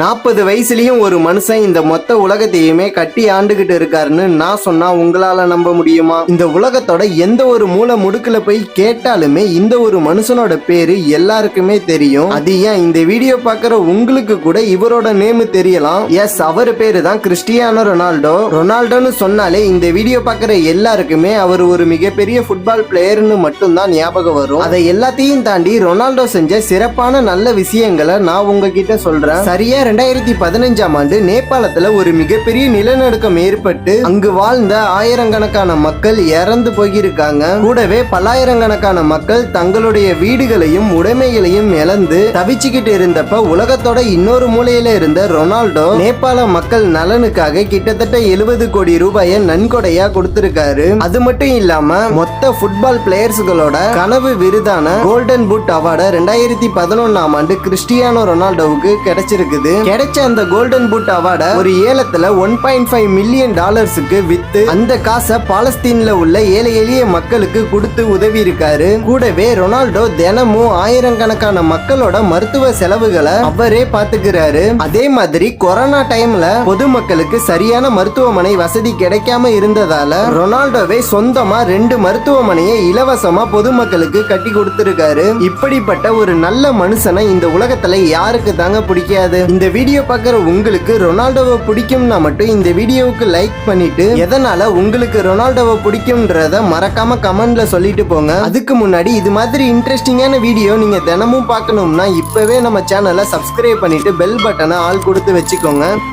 நாற்பது வயசுலயும் ஒரு மனுஷன் இந்த மொத்த உலகத்தையுமே கட்டி ஆண்டுகிட்டு இருக்காருன்னு நான் சொன்னா உங்களால நம்ப முடியுமா? இந்த உலகத்தோட எந்த ஒரு மூல முடுக்குல போய் கேட்டாலுமே இந்த ஒரு மனுஷனோட பேரு எல்லாருக்குமே தெரியும். அது ஏன்? இந்த வீடியோ பார்க்குற உங்களுக்கு கூட இவரோட நேம் தெரியலாம். எஸ் அவர் பேரு தான் கிறிஸ்டியானோ ரொனால்டோ. ரொனால்டோன்னு சொன்னாலே இந்த வீடியோ பார்க்குற எல்லாருக்குமே அவர் ஒரு மிகப்பெரிய ஃபுட்பால் பிளேயர்னு மட்டும்தான் ஞாபகம் வரும். அதை எல்லாத்தையும் தாண்டி ரொனால்டோ செஞ்ச சிறப்பான நல்ல விஷயங்களை நான் உங்ககிட்ட சொல்றேன். சரியா ரெண்டாயிரத்தி பதினஞ்சாம் ஆண்டு நேபாளத்துல ஒரு மிகப்பெரிய நிலநடுக்கம் ஏற்பட்டு அங்கு வாழ்ந்த ஆயிரக்கணக்கான மக்கள் இறந்து போயிருக்காங்க. கூடவே பல்லாயிரக்கணக்கான மக்கள் தங்களுடைய வீடுகளையும் உடைமைகளையும் இழந்து தவிச்சுக்கிட்டு இருந்தப்ப உலகத்தோட இன்னொரு மூலையில இருந்த ரொனால்டோ நேபாள மக்கள் நலனுக்காக கிட்டத்தட்ட எழுபது கோடி ரூபாயை நன்கொடையா கொடுத்திருக்காரு. அது மட்டும் இல்லாம மொத்த ஃபுட்பால் பிளேயர்ஸ்களோட கனவு விருதான கோல்டன் புட் அவார்டை ரெண்டாயிரத்தி பதினொன்னாம் ஆண்டு கிறிஸ்டியானோ ரொனால்டோவுக்கு கிடைச்சிருக்குது. கிடைச்ச அந்த கோல்டன் பூட் அவார்டை ஒரு ஏலத்துல ஒன் பாயிண்ட் ஃபைவ் மில்லியன் டாலர்ஸுக்கு வித்து அந்த காசை பாலஸ்தீன்ல உள்ள ஏழை எளிய மக்களுக்கு கொடுத்து உதவி இருக்காரு. கூடவே ரொனால்டோ தினமும் ஆயிரக்கணக்கான மக்களோட மருத்துவ செலவுகளை அவரே பாத்துக்கிறாரு. அதே மாதிரி கொரோனா டைம்ல பொதுமக்களுக்கு சரியான மருத்துவமனை வசதி கிடைக்காம இருந்ததால ரொனால்டோவே சொந்தமா ரெண்டு மருத்துவமனையை இலவசமா பொதுமக்களுக்கு கட்டி கொடுத்திருக்காரு. இப்படிப்பட்ட ஒரு நல்ல மனுஷனை இந்த உலகத்துல யாருக்கு தாங்க பிடிக்காது? இந்த வீடியோ பார்க்குற உங்களுக்கு ரொனால்டோவை பிடிக்கும்னா மட்டும் இந்த வீடியோவுக்கு லைக் பண்ணிட்டு எதனால உங்களுக்கு ரொனால்டோவை பிடிக்கும்ன்றத மறக்காம கமெண்ட்ல சொல்லிட்டு போங்க. அதுக்கு முன்னாடி இது மாதிரி இன்ட்ரெஸ்டிங்கான வீடியோ நீங்க தினமும் பார்க்கணும்னா இப்பவே நம்ம சேனலை சப்ஸ்கிரைப் பண்ணிட்டு பெல் பட்டனை ஆள் கொடுத்து வச்சுக்கோங்க.